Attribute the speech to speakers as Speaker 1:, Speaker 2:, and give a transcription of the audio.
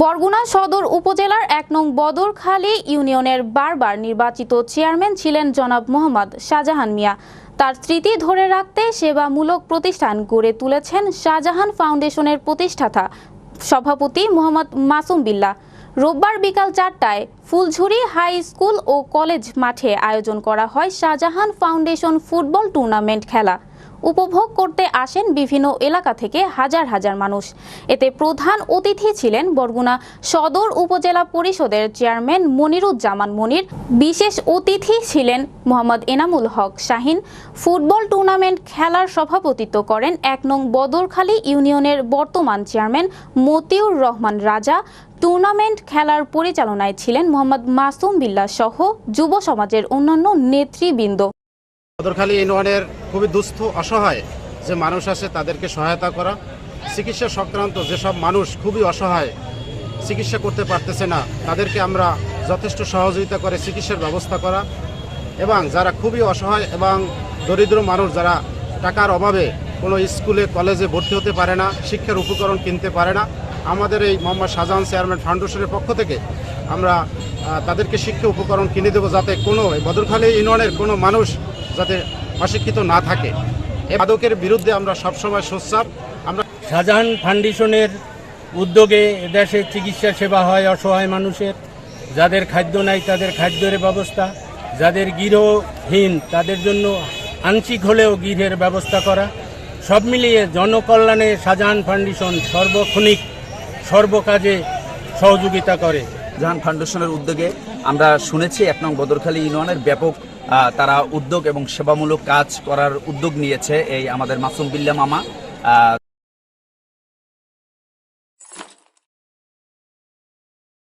Speaker 1: বরগুনা সদর উপজেলার এক নং বদরখালী ইউনিয়নের বারবার নির্বাচিত চেয়ারম্যান ছিলেন জনাব মোহাম্মদ শাহজাহান মিয়া। তার স্মৃতি ধরে রাখতে সেবামূলক প্রতিষ্ঠান গড়ে তুলেছেন শাহজাহান ফাউন্ডেশনের প্রতিষ্ঠাতা সভাপতি মোহাম্মদ মাসুম বিল্লাহ রোববার বিকাল চারটায় ফুলঝুরি হাই স্কুল ও কলেজ মাঠে আয়োজন করা হয় শাহজাহান ফাউন্ডেশন ফুটবল টুর্নামেন্ট খেলা। উপভোগ করতে আসেন বিভিন্ন এলাকা থেকে হাজার হাজার মানুষ। এতে প্রধান অতিথি ছিলেন বরগুনা সদর উপজেলা পরিষদের চেয়ারম্যান মনিরুজ্জামান মনির, বিশেষ অতিথি ছিলেন মোহাম্মদ এনামুল হক শাহিন। ফুটবল টুর্নামেন্ট খেলার সভাপতিত্ব করেন এক নং বদরখালী ইউনিয়নের বর্তমান চেয়ারম্যান মতিউর রহমান রাজা। টুর্নামেন্ট খেলার পরিচালনায় ছিলেন মোহাম্মদ মাসুম বিল্লাহ সহ যুব সমাজের অন্যান্য নেতৃবৃন্দ।
Speaker 2: সদরখালী ইউনিয়নের খুবই দুস্থ, অসহায় যে মানুষ আছে তাদেরকে সহায়তা করা। চিকিৎসা সংক্রান্ত যেসব মানুষ খুবই অসহায়, চিকিৎসা করতে পারতেছে না, তাদেরকে আমরা যথেষ্ট সহযোগিতা করে চিকিৎসার ব্যবস্থা করা এবং যারা খুবই অসহায় এবং দরিদ্র মানুষ, যারা টাকার অভাবে কোনো স্কুলে, কলেজে ভর্তি হতে পারে না, শিক্ষার উপকরণ কিনতে পারে না, আমাদের এই মোহাম্মদ শাহজাহান চেয়ারম্যান ফাউন্ডেশনের পক্ষ থেকে আমরা তাদেরকে শিক্ষা উপকরণ কিনে দেবো যাতে কোনো বদরখালী ইউনিয়নের কোনো মানুষ যাতে অশিক্ষিত না থাকে। এই মাদকের বিরুদ্ধে আমরা সবসময় সোচ্চার। আমরা
Speaker 3: শাহজাহান ফাউন্ডেশনের উদ্যোগে দেশে চিকিৎসা সেবা হয়, অসহায় মানুষের। যাদের খাদ্য নাই, তাদের খাদ্যের ব্যবস্থা। যাদের গৃহহীন, তাদের জন্য আংশিক হলেও গৃহের ব্যবস্থা করা। সব মিলিয়ে জনকল্যাণে শাহজাহান ফাউন্ডেশন সর্বক্ষণিক সর্বকাজে সহযোগিতা করে।
Speaker 4: জাহান ফাউন্ডেশনের উদ্যোগে আমরা শুনেছি এক নং বদরখালী ইউনিয়নের ব্যাপক তারা উদ্যোগ এবং সেবামূলক কাজ করার উদ্যোগ নিয়েছে এই আমাদের মাসুম বিল্লা মামা।